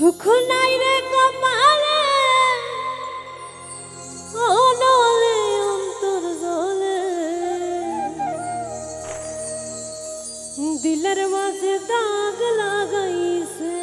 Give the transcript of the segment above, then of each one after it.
সুখ নাই রে কপালে। অনলে অন্তর জলে। দিলের মাঝে দাগ লাগাইছে।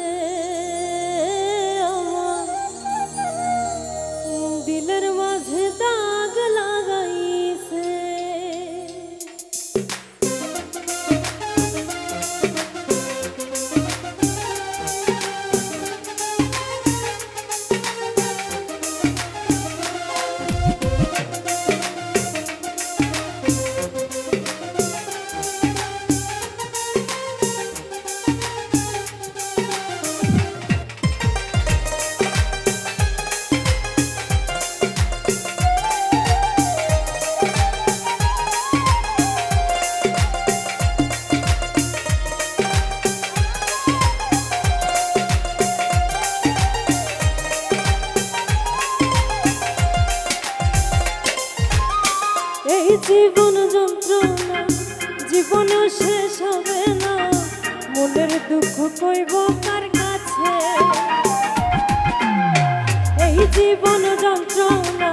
যন্ত্রণা জীবন শেষ হবে না। মনের দুঃখ কইব কার কাছে? এই জীবন যন্ত্রণা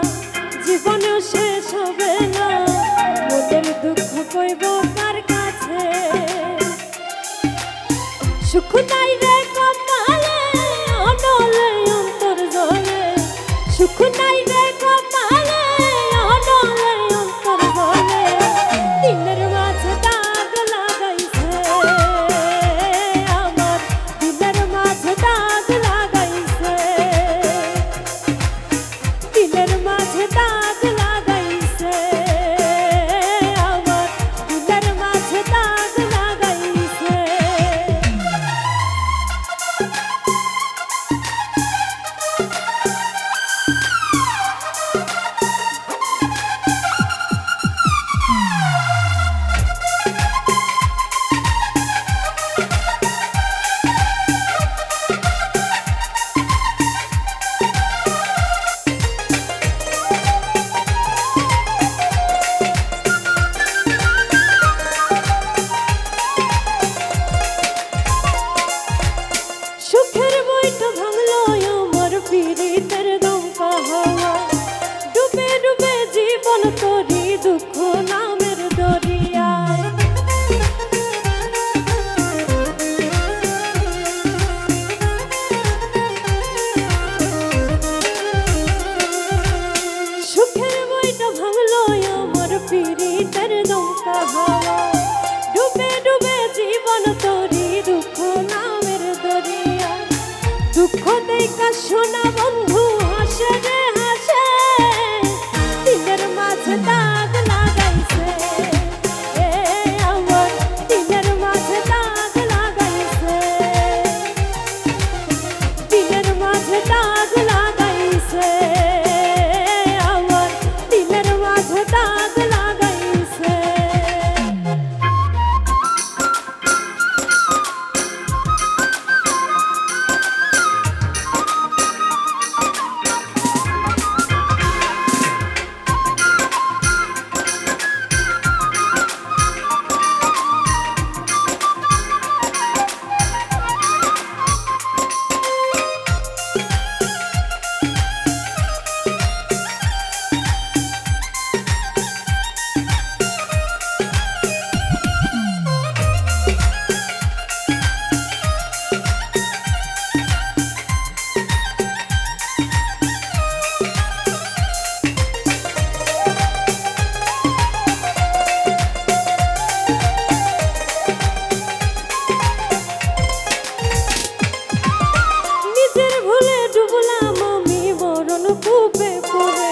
হলাম আমি বরণ কূপে পড়ে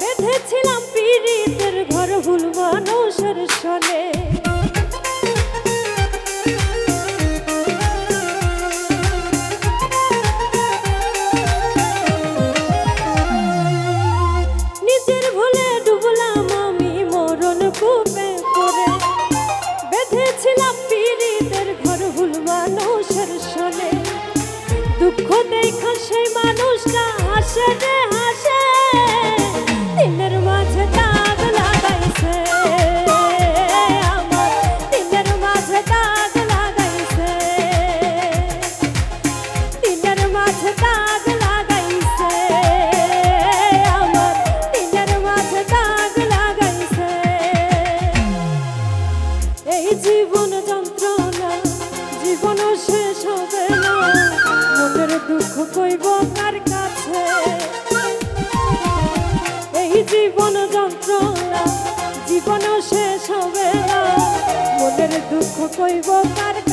বেঁধেছিলাম পীড়িতের ঘর அழகா কইব কার